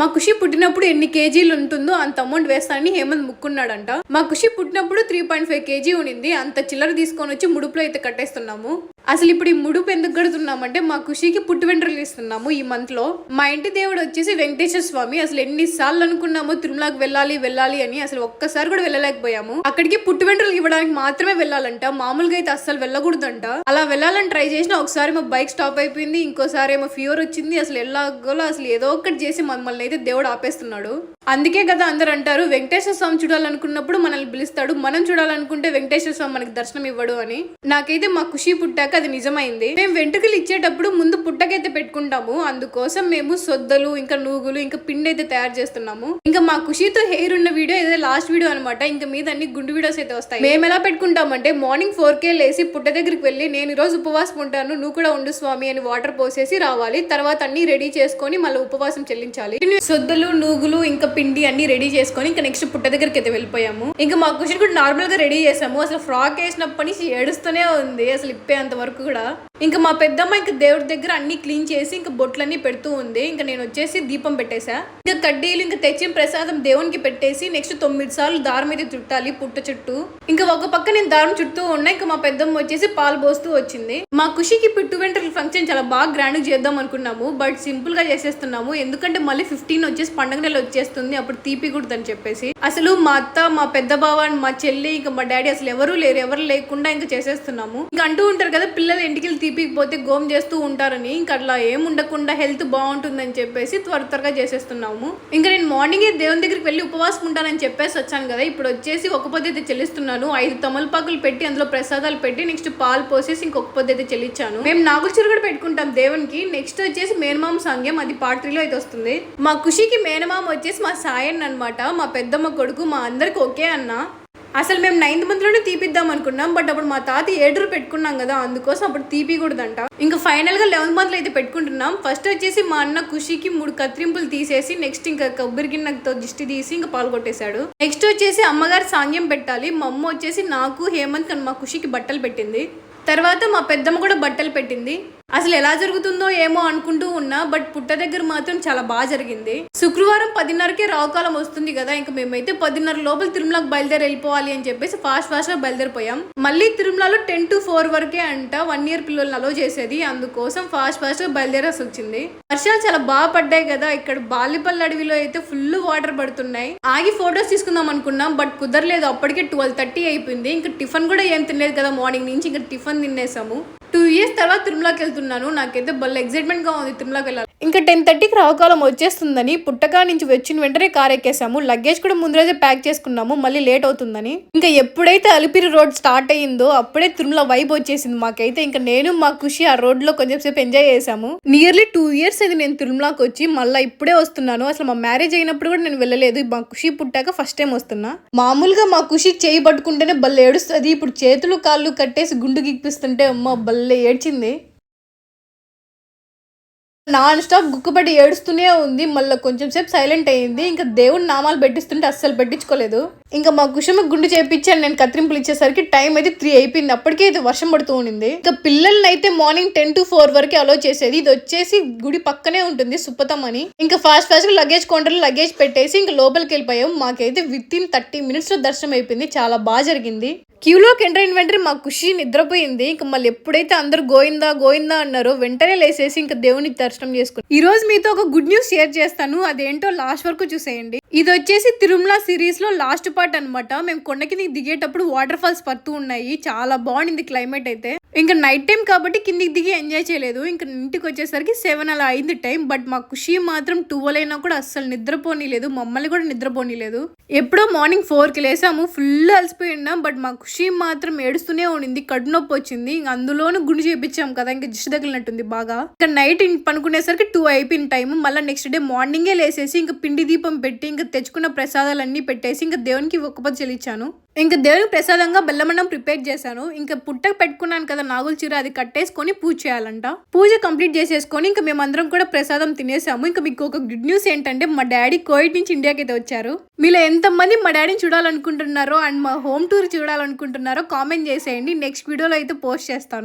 మా ఖుషి పుట్టినప్పుడు ఎన్ని కేజీలు ఉంటుందో అంత అమౌంట్ వేస్తానని హేమంత్ ముక్కున్నాడంట. మా ఖుషి పుట్టినప్పుడు త్రీ పాయింట్ ఫైవ్ కేజీ ఉనింది అంత చిల్లర తీసుకొని వచ్చి ముడుపులో అయితే కట్టేస్తున్నాము. అసలు ఇప్పుడు ఈ ముడుపు ఎందుకు కడుతున్నామంటే మా ఖుషికి పుట్టు వెంట్రుకలు ఇస్తున్నాము ఈ మంత్లో. మా ఇంటి దేవుడు వచ్చేసి వెంకటేశ్వర స్వామి. అసలు ఎన్ని సార్లు అనుకున్నామో తిరుమలకి వెళ్ళాలి వెళ్ళాలి అని అసలు ఒక్కసారి కూడా వెళ్ళలేకపోయాము. అక్కడికి పుట్టు వెంట్రుకలు ఇవ్వడానికి మాత్రమే వెళ్ళాలంట. మామూలుగా అయితే అస్సలు వెళ్ళకూడదంట. అలా వెళ్ళాలని ట్రై చేసినా ఒకసారి మా బైక్ స్టాప్ అయిపోయింది ఇంకోసారి ఏమో ఫీవర్ వచ్చింది. అసలు ఎలాగోలో అసలు ఏదో ఒకటి చేసి మమ్మల్ని అయితే దేవుడు ఆపేస్తున్నాడు. అందుకే కదా అందరు అంటారు వెంకటేశ్వర స్వామి చూడాలనుకున్నప్పుడు మనల్ని పిలుస్తాడు. మనం చూడాలనుకుంటే వెంకటేశ్వర స్వామి మనకి దర్శనం ఇవ్వడు అని. నాకైతే మా ఖుషి పుట్టాక అది నిజమైంది. మేము వెంట్రుకలు ఇచ్చేటప్పుడు ముందు పుట్టకైతే పెట్టుకుంటాము. అందుకోసం మేము సొద్దలు ఇంకా నూగులు ఇంకా పిండి అయితే తయారు చేస్తున్నాము. ఇంకా మా ఖుషితో హెయిర్ ఉన్న వీడియో ఇదే లాస్ట్ వీడియో అనమాట ఇంకా మీద అన్ని గుండు వీడియోస్ అయితే వస్తాయి. మేము ఎలా పెట్టుకుంటామంటే మార్నింగ్ ఫోర్ కే లేసి పుట్ట దగ్గరికి వెళ్ళి నేను ఈ రోజు ఉపవాసం ఉంటాను నువ్వు కూడా ఉండు స్వామి అని వాటర్ పోసేసి రావాలి. తర్వాత అన్ని రెడీ చేసుకొని మళ్ళీ ఉపవాసం చెల్లించాలి. సొద్దలు నూగులు ఇంకా పిండి అన్ని రెడీ చేసుకొని ఇంకా నెక్స్ట్ పుట్ట దగ్గరికి అయితే వెళ్ళిపోయాము. ఇంకా మా క్వశ్చన్ కూడా నార్మల్గా రెడీ చేసాము. అసలు ఫ్రాక్ వేసినప్పటి నుంచి ఏడుస్తూనే ఉంది. అసలు ఇప్పే అంత వరకు కూడా ఇంకా మా పెద్దమ్మ ఇంకా దేవుడి దగ్గర అన్ని క్లీన్ చేసి ఇంకా బొట్లన్నీ పెడుతూ ఉంది. ఇంకా నేను వచ్చేసి దీపం పెట్టేశా ఇంకా కడ్డీలు ఇంకా తెచ్చిన ప్రసాదం దేవునికి పెట్టేసి నెక్స్ట్ తొమ్మిది సార్లు దారం అయితే చుట్టాలి పుట్ట చుట్టూ. ఇంకా ఒక పక్క నేను దారం చుట్టూ ఉన్నా ఇంకా మా పెద్దమ్మ వచ్చేసి పాలు పోస్తూ వచ్చింది. మా ఖుషికి పిట్టు వెంట్రుకల ఫంక్షన్ చాలా బాగా గ్రాండ్ చేద్దాం అనుకున్నాము బట్ సింపుల్గా చేసేస్తున్నాము. ఎందుకంటే మళ్ళీ ఫిఫ్టీన్ వచ్చేసి పండగ నెల వచ్చేస్తుంది అప్పుడు తీపికూడదని చెప్పేసి. అసలు మా అత్త మా పెద్ద బావ మా చెల్లి ఇంకా మా డాడీ అసలు ఎవరు లేరు ఎవరు లేకుండా ఇంకా చేసేస్తున్నాము. ఇంకా అంటూ ఉంటారు కదా పిల్లలు ఇంటికి తీపికపోతే గోమ్ చేస్తూ ఉంటారని ఇంకా అట్లా ఏం ఉండకుండా హెల్త్ బాగుంటుందని చెప్పేసి త్వర త్వరగా చేసేస్తున్నాము. ఇంకా నేను మార్నింగే దేవుని దగ్గరికి వెళ్ళి ఉపవాసం ఉంటానని చెప్పేసి వచ్చాను కదా ఇప్పుడు వచ్చేసి ఒక పొద్దు అయితే చెల్లిస్తున్నాను. ఐదు తమలపాకులు పెట్టి అందులో ప్రసాదాలు పెట్టి నెక్స్ట్ పాలు పోసేసి ఇంకొక పొద్దు అయితే చెల్లించాను. మేము నాగుల కూడా పెట్టుకుంటాం దేవునికి. నెక్స్ట్ వచ్చేసి మేనమామ సాంగ్యం అది పార్ట్ త్రీలో అయితే వస్తుంది. మా ఖుషికి మేనమామ వచ్చేసి మా సాయన్ అన్నమాట. మా పెద్దమ్మ కొడుకు మా అందరికి ఓకే అన్న. అసలు మేము నైన్త్ మంత్లోనే తీపిద్దాం అనుకున్నాం బట్ అప్పుడు మా తాత ఏడురు పెట్టుకున్నాం కదా అందుకోసం అప్పుడు తీపికూడదంట. ఇంకా ఫైనల్గా లెవెన్త్ మంత్లో అయితే పెట్టుకుంటున్నాం. ఫస్ట్ వచ్చేసి మా అన్న ఖుషికి మూడు కత్తిరింపులు తీసేసి నెక్స్ట్ ఇంకా కొబ్బరి గిన్నెతో దిష్టి తీసి ఇంకా పాలు కొట్టేశాడు. నెక్స్ట్ వచ్చేసి అమ్మగారు సాంగ్యం పెట్టాలి. మా అమ్మ వచ్చేసి నాకు హేమంత్ కన్ మా ఖుషికి బట్టలు పెట్టింది. తర్వాత మా పెద్దమ్మ కూడా బట్టలు పెట్టింది. అసలు ఎలా జరుగుతుందో ఏమో అనుకుంటూ ఉన్నా బట్ పుట్ట దగ్గర మాత్రం చాలా బాగా జరిగింది. శుక్రవారం పదిన్నరకే రావుకాలం వస్తుంది కదా ఇంకా మేమైతే పదిన్నర లోపల తిరుమలకు బయలుదేరి వెళ్ళిపోవాలి అని చెప్పేసి ఫాస్ట్ ఫాస్ట్గా బయలుదేరిపోయాం. మళ్ళీ తిరుమలలో టెన్ టు ఫోర్ వరకే అంట వన్ ఇయర్ పిల్లల్ని అలో చేసేది అందుకోసం ఫాస్ట్ ఫాస్ట్గా బయలుదేరాల్సి వచ్చింది. వర్షాలు చాలా బాగా పడ్డాయి కదా ఇక్కడ బాలిపల్లి అడవిలో అయితే ఫుల్ వాటర్ పడుతున్నాయి. ఆగి ఫొటోస్ తీసుకుందాం అనుకున్నాం బట్ కుదరలేదు. అప్పటికే ట్వెల్వ్ థర్టీ అయిపోయింది. ఇంకా టిఫిన్ కూడా ఏం తినలేదు కదా మార్నింగ్ నుంచి ఇంకా టిఫిన్ తినేసాము. ఇయర్స్ తర్వాత తిరుమలకి వెళ్తున్నాను నాకైతే భలే ఎక్సైట్మెంట్గా ఉంది తిరుమలకి వెళ్ళాలి ఇంకా టెన్ థర్టీకి రావకాలం వచ్చేస్తుందని పుట్టక నుంచి వచ్చిన వెంటనే కార్ ఎక్కేసాము లగేజ్ కూడా ముందు రోజే ప్యాక్ చేసుకున్నాము. మళ్ళీ లేట్ అవుతుందని. ఇంకా ఎప్పుడైతే అలిపిరి రోడ్ స్టార్ట్ అయ్యిందో అప్పుడే తిరుమల వైబ్ వచ్చేసింది మాకైతే. ఇంకా నేను మా ఖుషి ఆ రోడ్లో కొంచెం సేపు ఎంజాయ్ చేసాము నియర్లీ టూ ఇయర్స్ అది నేను తిరుమలకి వచ్చి. మళ్ళీ ఇప్పుడే వస్తున్నాను. అసలు మా మ్యారేజ్ అయినప్పుడు కూడా నేను వెళ్ళలేదు. మా ఖుషి పుట్టాక ఫస్ట్ టైం వస్తున్నా. మామూలుగా మా ఖుషి చేయి పట్టుకుంటేనే భలే ఏడుస్తుంది. ఇప్పుడు చేతులు కాళ్ళు కట్టేసి గుండు గిప్పిస్తుంటే అమ్మ భలే ఏడ్చింది. నాన్ స్టాప్ గుక్కుపట్టి ఏడుస్తూనే ఉంది. మళ్ళీ కొంచెం సేపు సైలెంట్ అయ్యింది. ఇంకా దేవుని నామాలు పెట్టిస్తుంటే అస్సలు పెట్టించుకోలేదు. ఇంకా మా కుషమ గుండు చేయించాను నేను కత్తిరింపులు ఇచ్చేసరికి టైం అయితే త్రీ అయిపోయింది. అప్పటికే అయితే వర్షం పడుతూ ఉండింది. ఇంకా పిల్లల్ని అయితే మార్నింగ్ టెన్ టు ఫోర్ వరకు అలో చేసేది. ఇది వచ్చేసి గుడి పక్కనే ఉంటుంది సుప్పతం అని. ఇంకా ఫాస్ట్ ఫాస్ట్గా లగేజ్ కౌంటర్ లగేజ్ పెట్టేసి ఇంకా లోపలికి వెళ్ళిపోయాం. మాకైతే విత్ ఇన్ థర్టీ మినిట్స్లో దర్శనం అయిపోయింది. చాలా బాగా జరిగింది. క్యూలోకి ఎంటర్ అయిన వెంటనే మా ఖుషి నిద్రపోయింది. ఇంకా మళ్ళీ ఎప్పుడైతే అందరు గోయిందా గోయిందా అన్నారో వెంటనే లేసేసి ఇంకా దేవుని దర్శనం చేసుకుని ఈ రోజు మీతో ఒక గుడ్ న్యూస్ షేర్ చేస్తాను. అదేంటో లాస్ట్ వరకు చూసేయండి. ఇది వచ్చేసి తిరుమల సిరీస్లో లాస్ట్ పార్ట్ అన్నమాట. మేము కొండ కిందకి దిగేటప్పుడు వాటర్ ఫాల్స్ పడుతూ ఉన్నాయి. చాలా బాగుంది క్లైమేట్ అయితే. ఇంకా నైట్ టైం కాబట్టి కిందికి దిగి ఎంజాయ్ చేయలేదు. ఇంకా ఇంటికి వచ్చేసరికి సెవెన్ అలా అయింది టైం బట్ మా ఖుషి మాత్రం ట్వెల్వ్ అయినా కూడా అస్సలు నిద్రపోనీలేదు. మమ్మల్ని కూడా నిద్రపోనీలేదు. ఎప్పుడో మార్నింగ్ ఫోర్కి లేసాము. ఫుల్ అలసిపోయి ఉన్నాం బట్ మా ఖుషి మాత్రం ఏడుస్తూనే ఉండింది. కడుపు నొప్పి వచ్చింది. ఇంక అందులోనూ గుండు చేపించాం కదా ఇంకా దిష్టి తగిలినట్టుంది బాగా. ఇంకా నైట్ పనుకునేసరికి టూ అయిపోయిన టైం మళ్ళీ నెక్స్ట్ డే మార్నింగే లేసేసి ఇంకా పిండి దీపం పెట్టి ఇంకా తెచ్చుకున్న ప్రసాదాలన్నీ పెట్టేసి ఇంకా దేవునికి ఒక్కపతి చెల్లించాను. ఇంకా దేవునికి ప్రసాదంగా బెల్లమన్నం ప్రిపేర్ చేశాను. ఇంకా పుట్టకు పెట్టుకున్నాను కదా నాగుల చీర అది కట్టేసుకొని పూజ చేయాలంట. పూజ కంప్లీట్ చేసేసుకొని ఇంకా మేమందరం కూడా ప్రసాదం తినేసాము. ఇంకా మీకు ఒక గుడ్ న్యూస్ ఏంటంటే మా డాడీ కోవిడ్ నుంచి ఇండియాకి అయితే వచ్చారు. మీలో ఎంతమంది మా డాడీని చూడాలనుకుంటున్నారో అండ్ మా హోమ్ టూర్ చూడాలనుకుంటున్నారో కామెంట్ చేసేయండి. నెక్స్ట్ వీడియోలో అయితే పోస్ట్ చేస్తాను.